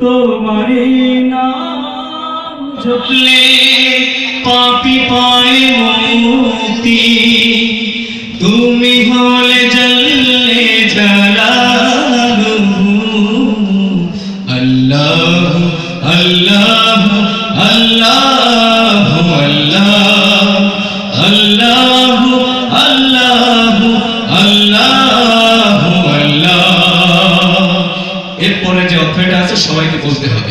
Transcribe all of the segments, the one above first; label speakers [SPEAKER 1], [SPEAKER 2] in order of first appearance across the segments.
[SPEAKER 1] তোমারি নাম জপলে পাপি পায় মুক্তি তুমি হলে জল্লে জালালু আল্লাহ। এরপরে যে অধ্যায়টা আছে সবাইকে বলতে হবে।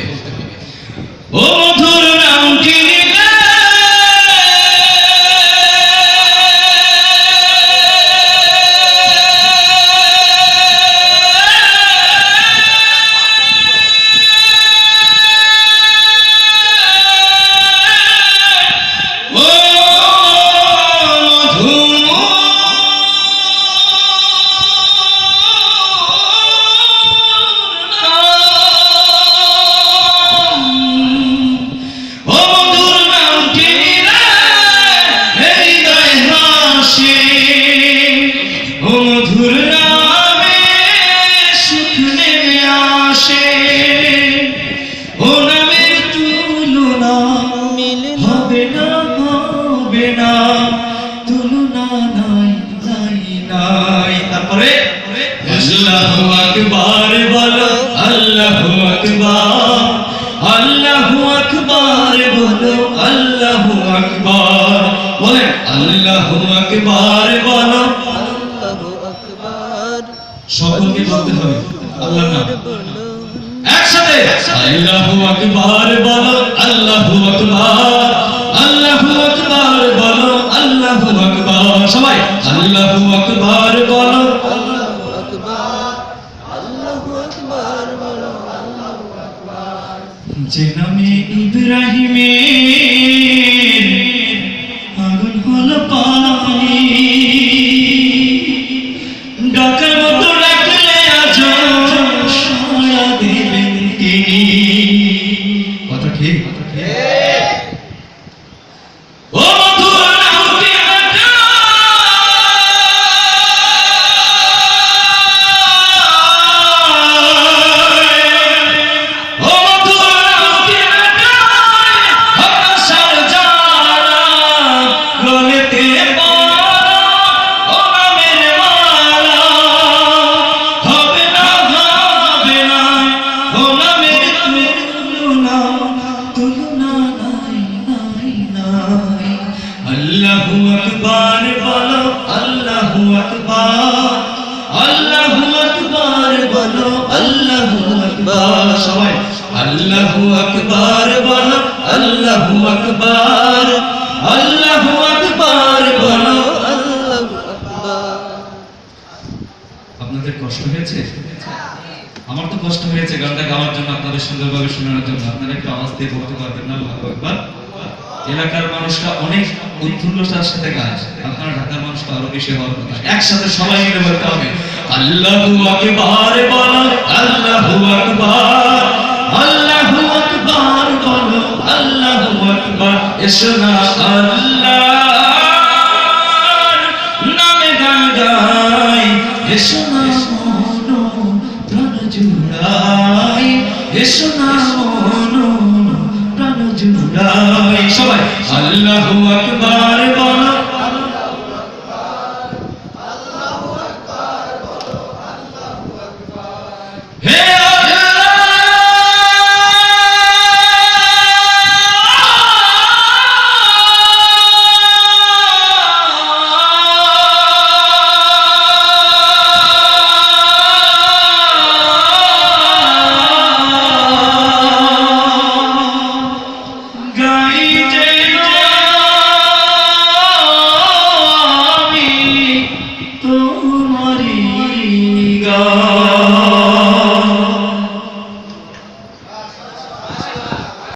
[SPEAKER 1] বলো আল্লাহু আল্লাহু বলো আল্লাহু সবাই আল্লাহু আকবার বলো
[SPEAKER 2] আল্লাহু আকবার আল্লাহু আকবার বলো আল্লাহু
[SPEAKER 1] যে নামে ইব্রাহিমের আল্লাহু আকবার বলো, আল্লাহু আকবার। আল্লাহু আকবার বলো, আল্লাহু আকবার। সবাই, আল্লাহু আকবার বলো, আল্লাহু আকবার। আল্লাহু আকবার বলো আপনাদের কষ্ট হয়েছে? আমার তো কষ্ট হয়েছে গানটা গাওয়ার জন্য, আপনাদের সুন্দরভাবে শোনানোর জন্য। আপনারা একটু আওয়াজ দিয়ে বলতে পারবেন না আল্লাহু আকবার এলাকার মানুষরা অনেক উৎফুল্লতার সাথে কাজ। আপনারা ঢাকার মানুষ তো আরও বেশি হওয়ার কথা। একসাথে সবাই মিলে বলতে হবে, আল্লাহু আকবার বলো আল্লাহু আকবার আল্লাহু আকবার বলো, আল্লাহু আকবার, এসো না, আল্লাহ